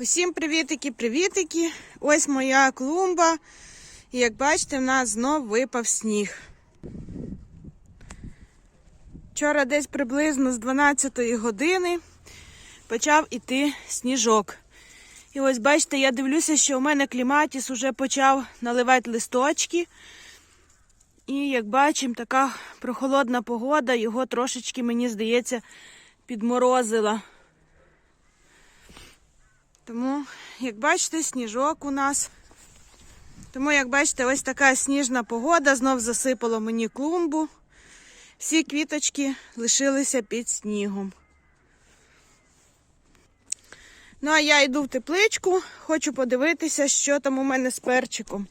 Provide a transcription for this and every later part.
Усім привітики, привітики. Ось моя клумба. І як бачите, в нас знов випав сніг. Вчора десь приблизно з 12 години почав іти сніжок. І ось бачите, я дивлюся, що у мене кліматіс уже почав наливати листочки. І як бачимо, така прохолодна погода, його трошечки, мені здається, підморозила. Тому, як бачите, сніжок у нас. Тому, як бачите, ось така сніжна погода, знов засипало мені клумбу. Всі квіточки лишилися під снігом. Ну, а я йду в тепличку, хочу подивитися, що там у мене з перчиком.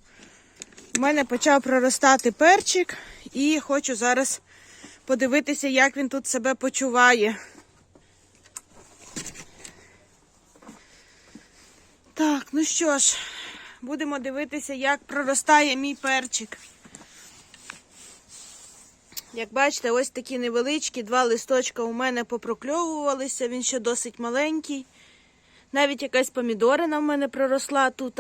У мене почав проростати перчик, і хочу зараз подивитися, як він тут себе почуває. Так, ну що ж, будемо дивитися, як проростає мій перчик. Як бачите, ось такі невеличкі, два листочка у мене попрокльовувалися, він ще досить маленький. Навіть якась помідорина в мене проросла тут.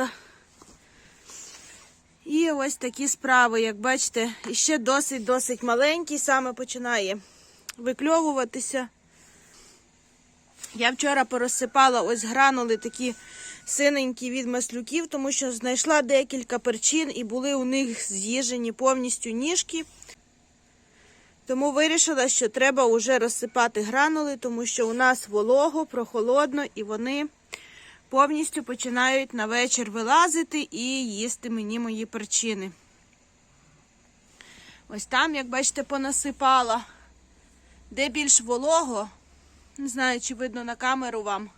І ось такі справи, як бачите, іще досить-досить маленький, саме починає викльовуватися. Я вчора порозсипала ось гранули такі синенькі від маслюків, тому що знайшла декілька перчин і були у них з'їжені повністю ніжки. Тому вирішила, що треба вже розсипати гранули, тому що у нас волого, прохолодно, і вони повністю починають на вечір вилазити і їсти мені мої перчини. Ось там, як бачите, понасипала. Де більш волого, не знаю, чи видно на камеру вам.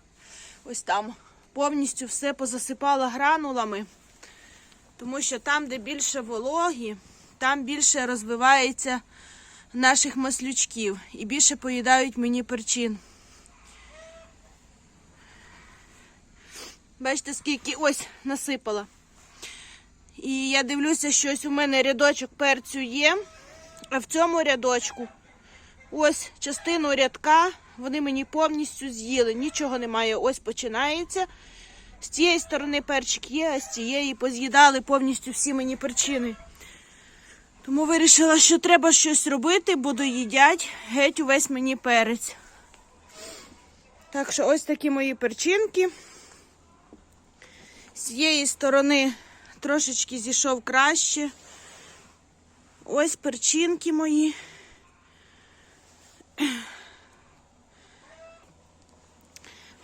Ось там повністю все позасипала гранулами, тому що там, де більше вологі, там більше розвивається наших маслючків і більше поїдають мені перчин. Бачите, скільки ось насипала. І я дивлюся, що ось у мене рядочок перцю є, а в цьому рядочку ось частину рядка вони мені повністю з'їли. Нічого немає. Ось починається. З цієї сторони перчик є, а з цієї поз'їдали повністю всі мені перчини. Тому вирішила, що треба щось робити, бо доїдять геть увесь мені перець. Так що ось такі мої перчинки. З цієї сторони трошечки зійшов краще. Ось перчинки мої.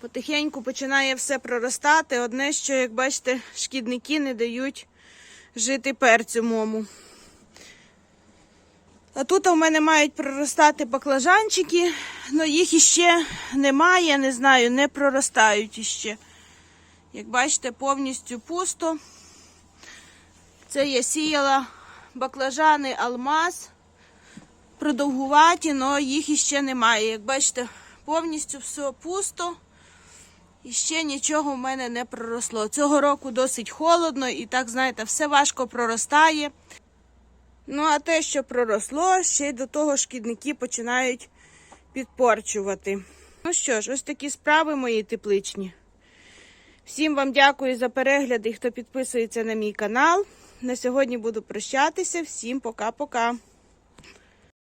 Потихеньку починає все проростати. Одне, що, як бачите, шкідники не дають жити перцю мому. А тут у мене мають проростати баклажанчики, але їх іще немає, не знаю, не проростають іще. Як бачите, повністю пусто. Це я сіяла баклажани алмаз. Продовгуваті, але їх іще немає. Як бачите, повністю все пусто. І ще нічого в мене не проросло. Цього року досить холодно і так, знаєте, все важко проростає. Ну, а те, що проросло, ще й до того шкідники починають підпорчувати. Ну що ж, ось такі справи мої тепличні. Всім вам дякую за перегляди, хто підписується на мій канал. На сьогодні буду прощатися. Всім пока-пока.